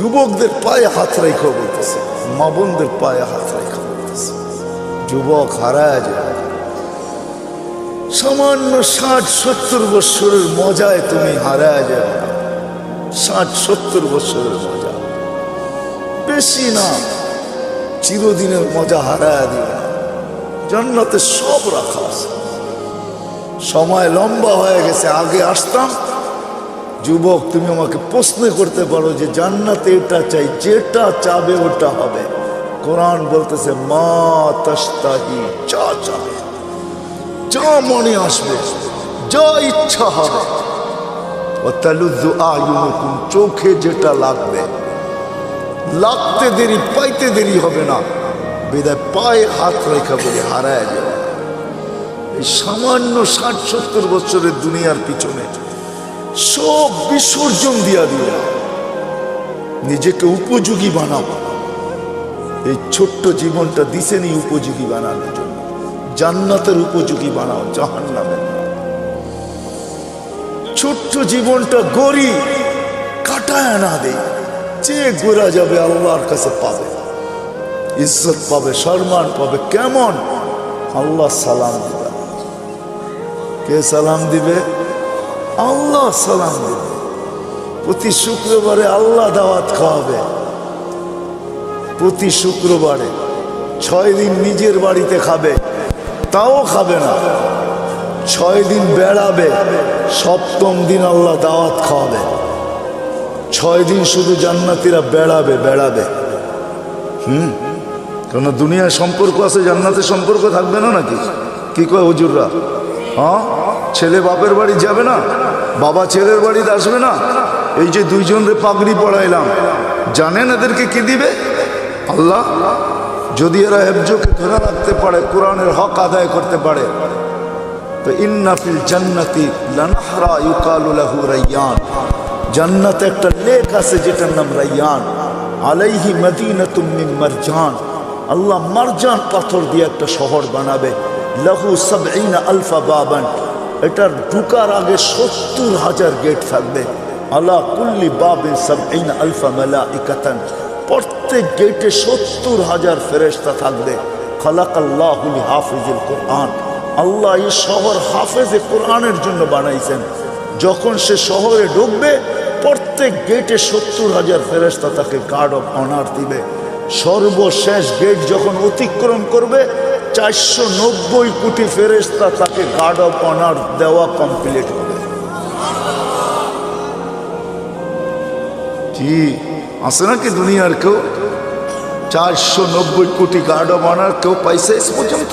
যুবকদের পায়ে হাত রেখে বলতেছে। মা বোনদের পায়ে হাত রেখে বলতেছে। যুবক হারায় যায়। সামান্য ষাট সত্তর বৎসরের মজায় তুমি হারায় না ষাট সত্তর বৎসরের মজা। বেশি না, চিরদিনের মজা হারায় না। জান্নাতে সব রাখা আছে। সময় লম্বা হয়ে গেছে, আগে আসতাম যুবক, তুমি আমাকে প্রশ্ন করতে পারো যে জান্নাতে এটা চাই, যেটা চাবে ওটা হবে। কোরআন বলতেছে, মা তাস্তাহি যা চাবে, যা মনে আসবে, যা ইচ্ছা হবে। চোখে যেটা লাগবে। লাগতে দেরি, পাইতে দেরি হবে না। বিদায় পায়ে হাত রেখা বলে হারায় যাবে এই সামান্য ষাট সত্তর বছরের দুনিয়ার পিছনে সব বিসর্জন দিয়া দিও নিজেকে উপযোগী বানাও। এই ছোট্ট জীবনটা দিছেনি উপযোগী বানানোর জন্য। জান্নাতের উপযোগী বানাও জাহান নামের ছোট্ট জীবনটা গড়ি কাটায় না দে যে গোরা যাবে আল্লাহর কাছে পাবে। ইজ্জত পাবে, সম্মান পাবে, কেমন? আল্লাহ সালাম দিবে কে সালাম দিবে? আল্লাহ সালাম দিবে। প্রতি শুক্রবারে আল্লাহ দাওয়াত খাওয়াবে। প্রতি শুক্রবারে ছয় দিন নিজের বাড়িতে খাবে, তাও খাবে না। ছয় দিন বেড়াবে, সপ্তম দিন আল্লাহ দাওয়াত খাওয়াবে। ছয় দিন শুধু জান্নাতিরা বেড়াবে বেড়াবে। হুম? কেন দুনিয়ার সম্পর্ক আছে, জান্নাতের সম্পর্ক থাকবে না নাকি? কি কয় হজুররা? হ্যাঁ? ছেলে বাপের বাড়ি যাবে না? বাবা ছেলের বাড়িতে আসবে না? এই যে দুইজনরে পাগড়ি পড়াইলাম জানেন এদেরকে কি দিবে? আল্লাহ, যদি এরা হেফজোকে ধরে রাখতে পারে, কোরআনের হক আদায় করতে পারে, তো ইন্নাফিল জান্নাতি লানহরা ইউকালু লাহু রাইয়ান। জান্নাতে একটা লেক আছে যেটার নাম রাইয়ান। আলাইহি মদিনাতুম মিন মারজান। আল্লাহ মারজান পাথর দিয়ে একটা শহর বানাবে। লাহু সাবঈনা আলফা বাবান। এটার ঢুকার আগে সত্তর হাজার গেট থাকবে। আলা কুল্লি বাবিন সাবঈনা আলফা মালাইকাতান। প্রত্যেক গেটে সত্তর হাজার ফেরেশতা থাকবে। খালাকাল্লাহুল হাফিজুল কোরআন। আল্লাহ এই শহর হাফেজে কোরআনের জন্য বানাইছেন। যখন সে শহরে ঢুকবে, প্রত্যেক গেটে সত্তর হাজার ফেরেস্তা তাকে গার্ড অফ অনার দিবে। সর্বশেষ গেট যখন অতিক্রম করবে চারশো নব্বই কোটি ফেরেস্তা তাকে গার্ড অফ অনার দেওয়া কমপ্লিট হবে। কি? আছে নাকি দুনিয়ার কেউ? চারশো নব্বই কোটি গার্ড অফ অনার কেউ পাইছে এস পর্যন্ত?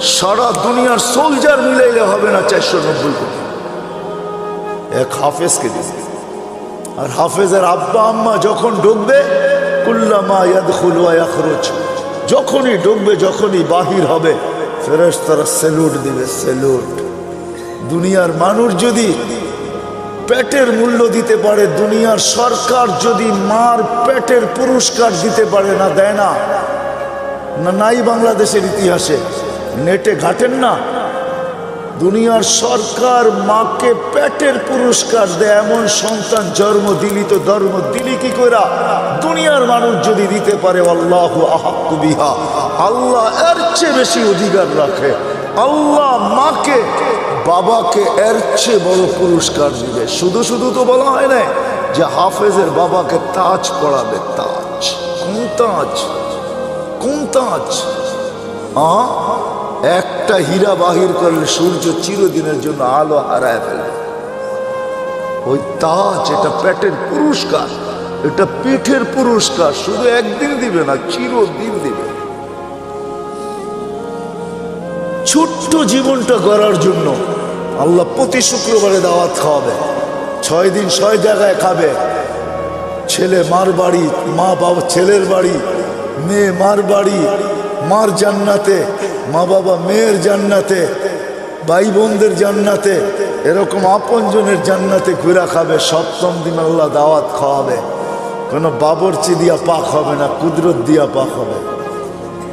সারা দুনিয়ার সোলজার মিলাইলে হবে না চারশো নব্বই কোটি। এক হাফেজকে দিবে। আর হাফেজের আব্বা আম্মা যখন ঢুকবে, কুল্লামা ইয়াদখুল ওয়া ইয়াখরুজ। যখনই ডুববে, যখনই বাহির হবে ফেরস তারা স্যালুট দিবে সেলুট দুনিয়ার মানুষ যদি পেটের মূল্য দিতে পারে, দুনিয়ার সরকার যদি মার পেটের পুরস্কার দিতে পারে না, দেয় না, নাই বাংলাদেশের ইতিহাসে। নেটে ঘাটেন না। দুনিয়ার সরকার মাকে পেটের পুরস্কার দেয়, এমন সন্তান জন্ম দিলি তো ধর্ম দিলি কি কইরা? দুনিয়ার মানুষ যদি দিতে পারে, আল্লাহ আহাকুবিহা আল্লাহ এর চেয়ে বেশি অধিকার রাখে। আল্লাহ মাকে, বাবাকে এর চেয়ে বড় পুরস্কার দিবে। শুধু শুধু তো বলা হয় না যে হাফেজের বাবাকে তাজ পড়াবে, তাজ। কোন তাজ? কোন তাজ? আ? একটা হীরা বাহির করলে সূর্য চিরদিনের জন্য আলো হারায় ফেলবে। ওই তাজ, এটা পেটের পুরস্কার, এটা পিঠের পুরস্কার, শুধু একদিন দিবে না, চিরদিন দিবে। ছোট্ট জীবনটা গড়ার জন্য আল্লাহ প্রতি শুক্রবারে দাওয়াত খাওয়াবে। ছয় দিন ছয় জায়গায় খাবে। ছেলে মার বাড়ি, মা বাবা, ছেলের বাড়ি, মেয়ে মার বাড়ি মার জান্নাতে, মা বাবা মেয়ের জান্নাতে, ভাই বোনদের জান্নাতে, এরকম আপনজনের জান্নাতে ঘুরা খাবে, সপ্তম দিন আল্লাহ দাওয়াত খাওয়াবে। কোনো বাবরচি দিয়া পাক হবে না, কুদরত দিয়া পাক হবে।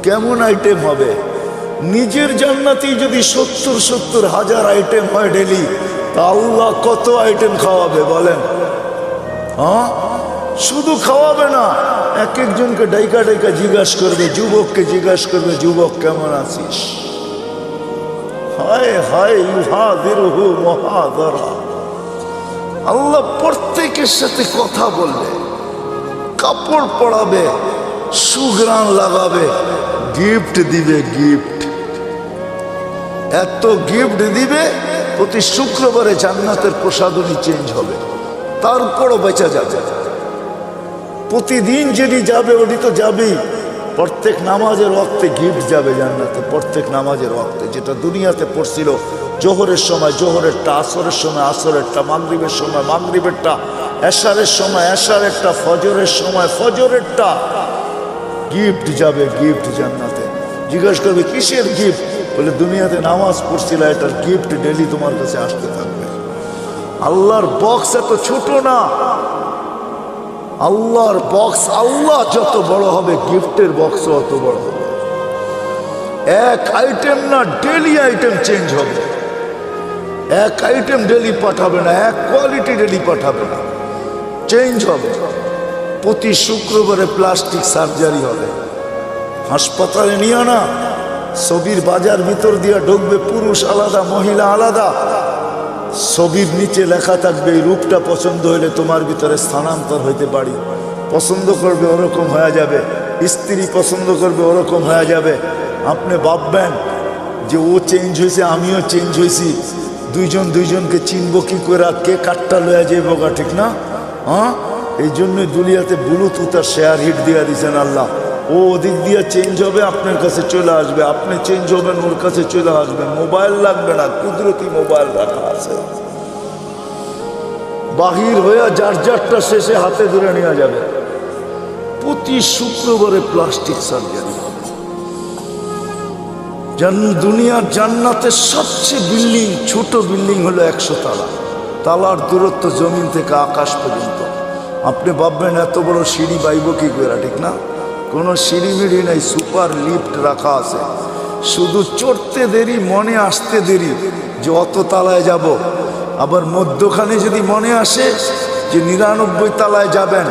কেমন আইটেম হবে? নিজের জান্নাতেই যদি সত্তর সত্তর হাজার আইটেম হয় ডেলি তা আল্লাহ কত আইটেম খাওয়াবে বলেন? হ্যাঁ? শুধু খাওয়াবে না এক একজনকে ডাইকা ডাইকা জিজ্ঞাসা করবে, যুবককে জিজ্ঞাসা করবে, যুবক, কেমন আছিস? হায় হায় ইউহাদিরুহু মহাদরা। আল্লাহ প্রত্যেকের সাথে কথা বলবে, কাপড় পরাবে সুগ্রাণ লাগাবে, গিফট দিবে, গিফট। এত গিফট দিবে, প্রতি শুক্রবারে জান্নাতের প্রসাদনী চেঞ্জ হবে। তারপরও বেঁচে যাবে। প্রতিদিন যেটি যাবে, ওটি তো যাবেই। প্রত্যেক নামাজের রক্তে গিফট যাবে জান্নাতে, প্রত্যেক নামাজের রক্তে যেটা দুনিয়াতে পড়ছিল, জোহরের সময়, জোহরেরটা, আসরের সময়, আসরেরটা, মাগরিবের সময়, মাগরিবেরটা, এশারের সময়, এশারেরটা, ফজরের সময়, ফজরেরটা। গিফট যাবে, গিফট জান্নাতে। জিজ্ঞাসা করবে, কিসের গিফট? বলে, দুনিয়াতে নামাজ পড়ছিল, এটার গিফট ডেলি তোমার কাছে আসতে থাকবে। আল্লাহর বক্স এত ছোট না। আল্লাহর বক্স আল্লাহ যত বড় হবে গিফটের বক্স অত বড় হবে। এক আইটেম না ডেলি আইটেম চেঞ্জ হবে। এক আইটেম ডেলি পাঠাবে না, এক কোয়ালিটি ডেলি পাঠাবে না। চেঞ্জ হবে। প্রতি শুক্রবারে প্লাস্টিক সার্জারি হবে। হাসপাতালে নিও না, ছবির বাজার ভিতর দিয়ে ঢুকবে পুরুষ আলাদা, মহিলা আলাদা। ছবির নিচে লেখা থাকবে, এই রূপটা পছন্দ হলে তোমার ভিতরে স্থানান্তর হইতে পারি। পছন্দ করবে ওরকম হয়ে যাবে। স্ত্রী পছন্দ করবে ওরকম হয়ে যাবে। আপনি ভাববেন যে ও চেঞ্জ হয়েছে আমিও চেঞ্জ হয়েছি দুইজন দুইজনকে চিনব কি করে কে কাঠটা লয়া যাইব গা, ঠিক না? হ্যাঁ এই জন্যই দুনিয়াতে ব্লুটুথ আর শেয়ার হিট দিয়ে দিয়েছেন আল্লাহ। ও ওদিক দিয়ে চেঞ্জ হবে, আপনার কাছে চলে আসবে। আপনি চেঞ্জ হবেন, ওর কাছে চলে আসবেন মোবাইল লাগবে না, কুদরতি মোবাইল রাখা আছে। বাহির হয়ে যার যারটা শেষে হাতে ধরে নেওয়া যাবে। প্রতি শুক্রবারে প্লাস্টিক সার্জারি হবে। দুনিয়ার জান্নাতের সবচেয়ে বিল্ডিং ছোট বিল্ডিং হলো একশো তালা। তালার দূরত্ব জমিন থেকে আকাশ পর্যন্ত। আপনি ভাববেন, এত বড় সিঁড়ি বাইব কি করে, ঠিক না? কোনো সিঁড়ি মিড়ি নাই, সুপার লিফট রাখা আছে। শুধু চড়তে দেরি, মনে আসতে দেরি যে অত তালায় যাব। আবার মধ্যখানে যদি মনে আসে যে নিরানব্বই তালায় যাবেন,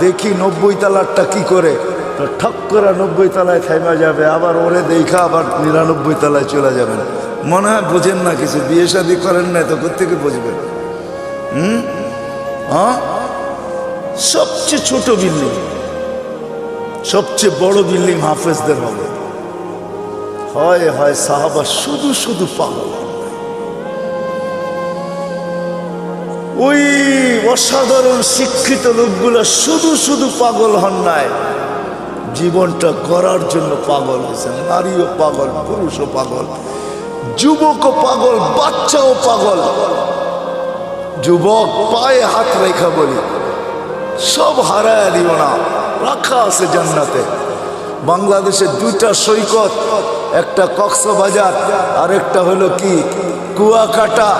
দেখি নব্বই তালারটা কি করে। তো ঠক করে নব্বই তালায় থেমে যাবে, আবার ওরে দেখা আবার নিরানব্বই তালায় চলে যাবেন। মনে হয় বোঝেন না কিছু, বিয়ে শাদি করেন না তো কোথেকে বুঝবেন? হুম? হ্যাঁ সবচেয়ে ছোট বিল্ডিং। সবচেয়ে বড় বিল্ডিং হাফেজদের হবে। হয় হয় সাহাবা শুধু শুধু পাগল ওই অসাধারণ শিক্ষিত লোকগুলো শুধু শুধু পাগল হন নাই। জীবনটা করার জন্য পাগল হয়েছে। নারীও পাগল, পুরুষও পাগল, যুবকও পাগল, বাচ্চাও পাগল। যুবক পায়ে হাত রেখা বলি, সব হারায় দিও না। রাখা আছে জান্নাতে। বাংলাদেশের দুইটা সৈকত, একটা কক্সবাজার আর একটা হলো কি? কুয়াকাটা।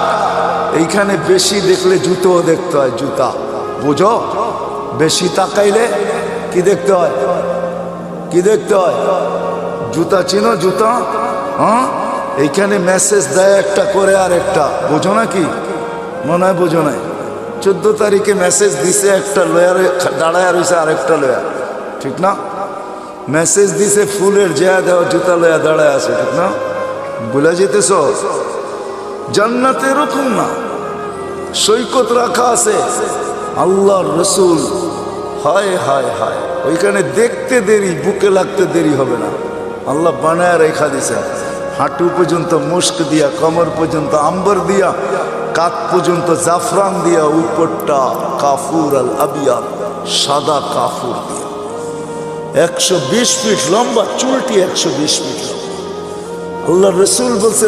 এইখানে বেশি দেখলে জুতোও দেখতে হয়, জুতা। বুঝো? বেশি তাকাইলে কি দেখতে হয়? কি দেখতে হয়? জুতা চিনো, জুতা? হ্যাঁ? এইখানে মেসেজ দেয় একটা করে আর একটা। বোঝো না কি মনে হয় বোঝো নাই। চোদ্দ তারিখে মেসেজ দিছে একটা লয়ারে দাঁড়ায় রয়েছে আরেকটা লয়া ঠিক না? মেসেজ দিছে ফুলের জেয়া দেওয়া জুতা লয়া দাঁড়ায় আছে, ঠিক না? বলে যেতেছ? জান্নাতে এরকম না। সৈকত রাখা আছে। আল্লাহর রসুল। হায় হায় হায়। ওইখানে দেখতে দেরি, বুকে লাগতে দেরি হবে না। আল্লাহ বানায় রেখা দিছে। হাঁটু পর্যন্ত মুস্ক দিয়া, কমর পর্যন্ত আম্বর দিয়া, কাত পর্যন্ত জাফরান দিয়া, উপরটা কাফুর আল আবিয়া সাদা কাফুর দিয়া। একশো বিশ লম্বা একশো বিশ লম্বা। রসুল বলছে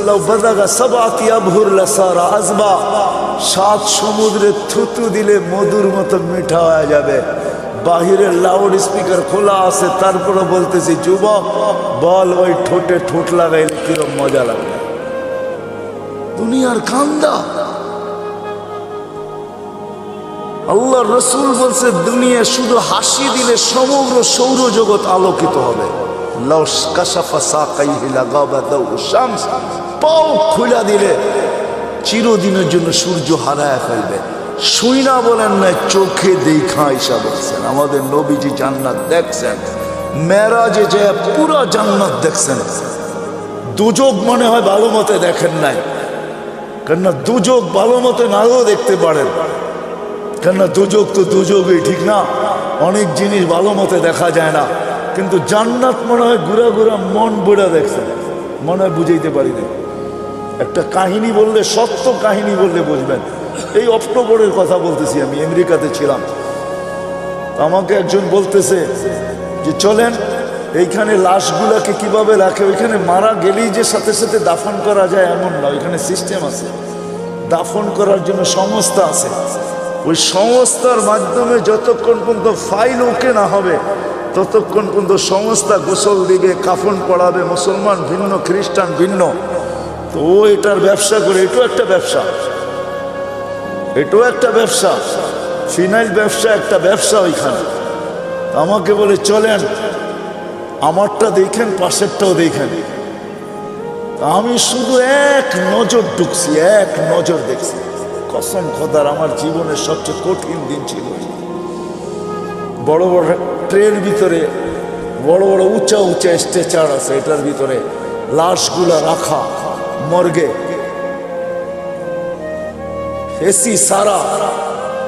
সমুদ্রে থুতু দিলে মধুর মতো মিঠা হয়ে যাবে। বাহিরের লাউড স্পিকার খোলা আছে তারপরে বলতেছি, যুবক, বল ওই ঠোঁটে ঠোঁট লাগাইলে কিরম মজা লাগবে? দুনিয়ার কান্দা। আল্লাহ রসুল বলছে, দুনিয়া শুধু হাসি দিলে সমগ্র সৌরজগৎ আলোকিত হবে। পাও খুলা দিলে চিরদিনের জন্য সূর্য হারায় ফেলবে। শুই বলেন না চোখে দেখা ঈশা বলছেন। আমাদের নবীজি জান্নাত দেখছেন, মেরাজে যে পুরো জান্নাত দেখছেন। দুযোগ মনে হয় ভালো মতে দেখেন নাই। কেননা দুযোগ ভালো মতে নাও দেখতে পারেন। কেননা দুযোগ তো দুযোগই, ঠিক না? অনেক জিনিস ভালো মতে দেখা যায় না। কিন্তু জান্নাত মনে হয় ঘুরা ঘুরা মন বুড়া দেখছে। মনে হয় বুঝাইতে পারি না একটা কাহিনী বললে, সত্য কাহিনী বললে বুঝবেন। এই অক্টোবরের কথা বলতেছি আমি, আমেরিকাতে ছিলাম। আমাকে একজন বলতেছে যে, চলেন, এইখানে লাশগুলাকে কীভাবে রাখে? ওইখানে মারা গেলেই যে সাথে সাথে দাফন করা যায় এমন না। ওইখানে সিস্টেম আছে। দাফন করার জন্য সংস্থা আছে। ওই সংস্থার মাধ্যমে যতক্ষণ পর্যন্ত ফাইল ওকে না হবে, ততক্ষণ পর্যন্ত সংস্থা গোসল দিবে, কাফন পড়াবে মুসলমান ভিন্ন, খ্রিস্টান ভিন্ন। তো ও এটার ব্যবসা করে, এটাও একটা ব্যবসা। এটাও একটা ব্যবসা। ফিনাইল ব্যবসা একটা ব্যবসা ওইখানে। আমাকে বলে, চলেন, আমারটা দেখেন, পাশেরটাও দেখেন। আমি শুধু এক নজর ঢুকছি, এক নজর দেখছি। কসম খোদার, আমার জীবনের সবচেয়ে কঠিন দিন ছিল। বড় বড় ট্রের ভিতরে, বড় বড় উঁচা উঁচা স্ট্রেচার আছে, এটার ভিতরে লাশগুলা রাখা, মর্গে। এসি সারা,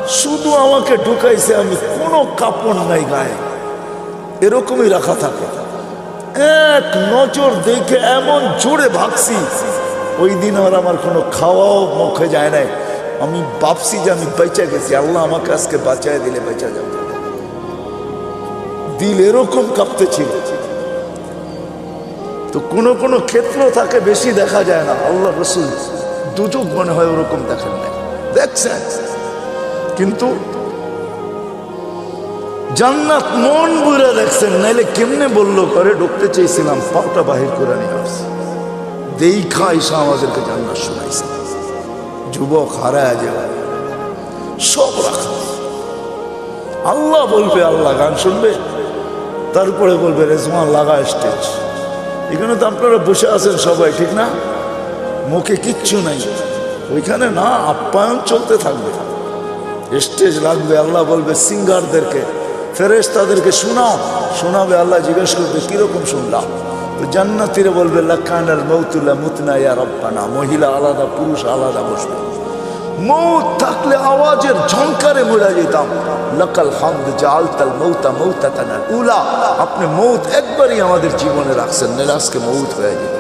শুধু আমাকে ঢুকাইছে, আমি কোনো কাপড় নাই গায়ে। এরকমই রাখা থাকে। এক নজর দেখে এমন জোরে ভাগছি। ওই দিন আর আমার কোনো খাওয়াও মুখে যায় নাই। আমি ভাবছি যে আমি বেঁচে গেছি। আল্লাহ আমাকে আজকে বাঁচায় দিলে বেঁচা যাবে। দিল এরকম কাঁপতেছিল। তো কোনো কোনো ক্ষেত্র থাকে বেশি দেখা যায় না। আল্লাহ রসুল দুযোগ মনে হয় ওরকম দেখেন নাই। দেখছেন? কিন্তু জান্নাত মন বুড়ে দেখছেন, নাইলে কেমনে বলল? করে ঢুকতে চেয়েছিলাম পাটা বাহির করে নিয়ে আসছে। দেখা এসে আমাদেরকে জান্নাত শোনাইছে। যুবক হারায় যাবে সব রাখা। আল্লাহ বলবে, আল্লাহ গান শুনবে, তারপরে বলবে রেজমান লাগা স্টেজ এখানে তো আপনারা বসে আছেন সবাই, ঠিক না? মুখে কিচ্ছু নাই। ওইখানে না, আপ্যায়ন চলতে থাকবে। স্টেজ লাগবে, আল্লাহ বলবে সিঙ্গারদেরকে ফেরেস তাদেরকে শোনাও। শোনাবে, আল্লাহ জিজ্ঞেস করবে, কীরকম শুনলাম? তো জান্নাতিরে বলবে লাখানার মৌতুল্লা মুতনা ইয়া রব্বানা। মহিলা আলাদা, পুরুষ আলাদা বসবে। মৌত থাকলে আওয়াজের ঝংকারে মরে যেতাম লকাল হামদ জালতাল মৌতা মৌতা তানাল উলা। আপনি মৌত একবারই আমাদের জীবনে রাখছেন। আজকে মৌত হয়ে যেত